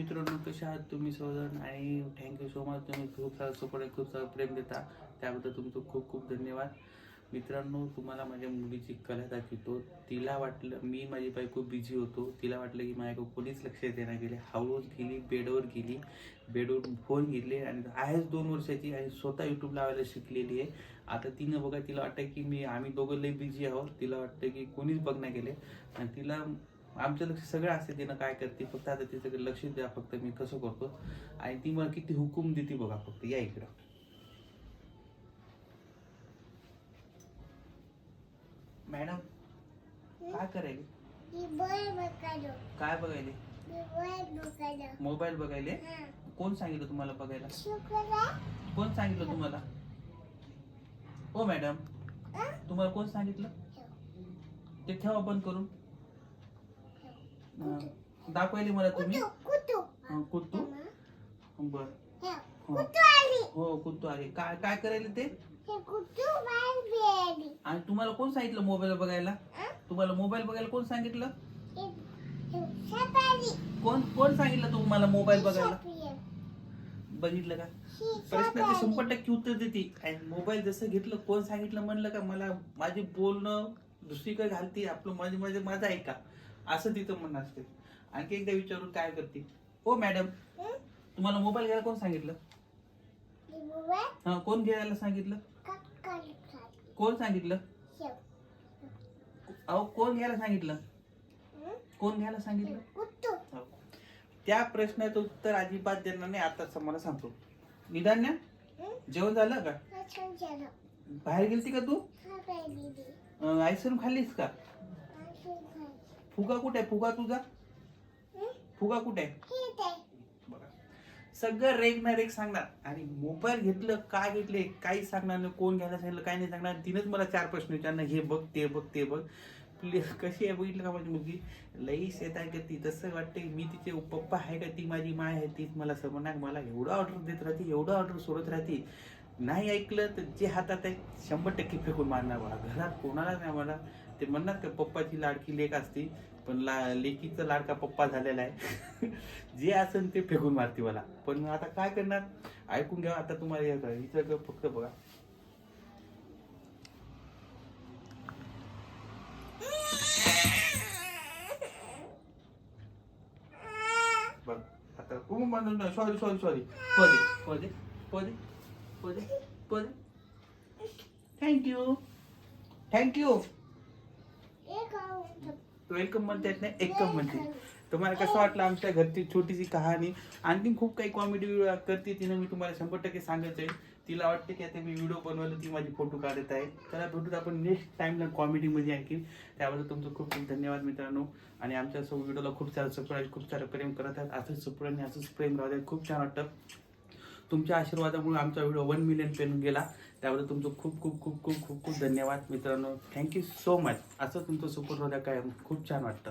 मित्रांनो कशा आहात तुम्ही? सर्वजण आणि थँक्यू सो मच तुम्ही खूप सारं सपोर्ट खूप सारं प्रेम देता. त्याबद्दल तुमचं खूप खूप धन्यवाद. मित्रांनो तुम्हाला माझ्या मुलीची कला दाखवतो. तिला वाटलं मी माझी बाई खूप बिझी होतो. तिला वाटलं की माझ्याकडे कोणीच लक्ष देण्यात गेले. हळूच गेली बेडवर गेली. बेडवर फोन घेतले आणि आहेच दोन वर्षाची आणि स्वतः यूट्यूब लावायला शिकलेली आहे. आता तिनं बघा तिला वाटतं की मी आम्ही दोघं लई बिझी आहोत. तिला वाटतं की कोणीच बघण्या गेले. आणि तिला आमचं लक्ष सगळं असते तिनं काय करते फक्त आता तिच्याकडे लक्ष द्या फक्त मी कसं करतो. आणि ती मला किती हुकूम देते बघा फक्त या इकडं. मॅडम काय करायले? काय बघायले? मोबाईल बघायले? कोण सांगितलं तुम्हाला बघायला? कोण सांगितलं तुम्हाला? हो मॅडम. तुम्हाला कोण सांगितलं? ते ठेवा बंद करून. दाखवायले मला तुम्ही. कुत्तू बर. हो हो. कुत्तू आले. काय काय करायले ते? आणि तुम्हाला कोण सांगितलं मोबाईल बघायला? तुम्हाला मोबाईल बघायला कोण सांगितलं? कोण कोण सांगितलं तुम्हाला मोबाईल बघायला? बघितलं का? प्रश्नाचे शंभर टक्के उत्तर देते. आणि मोबाईल जसं घेतलं कोण सांगितलं म्हणलं का? मला माझे बोलणं दुसरीकडे घालते. आपलं माझे माझे माझं ऐका. असं तिथं म्हणणं असते आणखी एकदा विचारून काय करते? हो मॅडम तुम्हाला मोबाईल घ्यायला कोण सांगितलं? हा कोण घ्यायला सांगितलं? कोण सांगितलं? अहो कोण घ्यायला सांगितलं? कोण घ्यायला सांगितलं? हो. त्या प्रश्नाचं उत्तर अजिबात देणार नाही आताच मला सांगतो. निदान जेवण झालं का? बाहेर गेलती का तू? आईस्क्रीम खाल्लीस का? फुगा कुठे आहे? फुगा तुझा? फुगा कुठे बघा. सगळं रेग ना रेग सांगणार. आणि मोबाईल घेतलं काय घेतले काही सांगणार नाही. कोण घ्यायला सांगितलं काय नाही सांगणार. तिनेच मला चार प्रश्न विचारणार हे बघ ते बघ ते बघ. प्लीज कशी आहे बघितलं का माझी मुलगी? लई शेत आहे का ती? तसं वाटतं मी तिचे पप्पा आहे का? ती माझी माय आहे. तीच मला समजणार. मला एवढं ऑर्डर देत राहते एवढं ऑर्डर सोडत राहते. नाही ऐकलं तर जे हातात आहे शंभर टक्के फेकून मारणार बघा घरात कोणाला नाही मला ते म्हणणार का पप्पाची लाडकी लेख असते पण ला लेकीचा लाडका पप्पा झालेला आहे. जे असेल ते फेकून मारते मला. पण आता काय करणार? ऐकून घ्या आता तुम्हाला हे विचार कर फक्त बघा. बघ आता सॉरी सॉरी सॉरी पदे पदे पदे. पदे पदे थँक्यू थँक्यू वेलकम म्हणता येत नाही एकम म्हणते तुम्हाला कसं वाटलं आमच्या घरची छोटीशी कहाणी? आणखी खूप काही कॉमेडी करते तिनं मी तुम्हाला शंभर टक्के सांगत आहे तिला वाटते की आता मी व्हिडिओ बनवलं ती माझी फोटो काढत आहे. त्याला भेटूत आपण नेक्स्ट टाइमला कॉमेडीमध्ये आणखी त्याबद्दल तुमचं खूप खूप धन्यवाद मित्रांनो. आणि आमच्या सो व्हिडिओला खूप सारं सपोर्ट खूप सारं प्रेम करत आहेत. असंच सपोर्ट आणि असंच प्रेम राहत खूप छान वाटतं. तुमच्या आशीर्वादामुळे आमचा व्हिडिओ वन मिलियन पेन गेला. त्याबद्दल तुमचं खूप खूप खूप खूप खूप खूप धन्यवाद मित्रांनो. थँक्यू सो मच असं तुमचं सपोर्ट होत्या काय खूप छान वाटतं.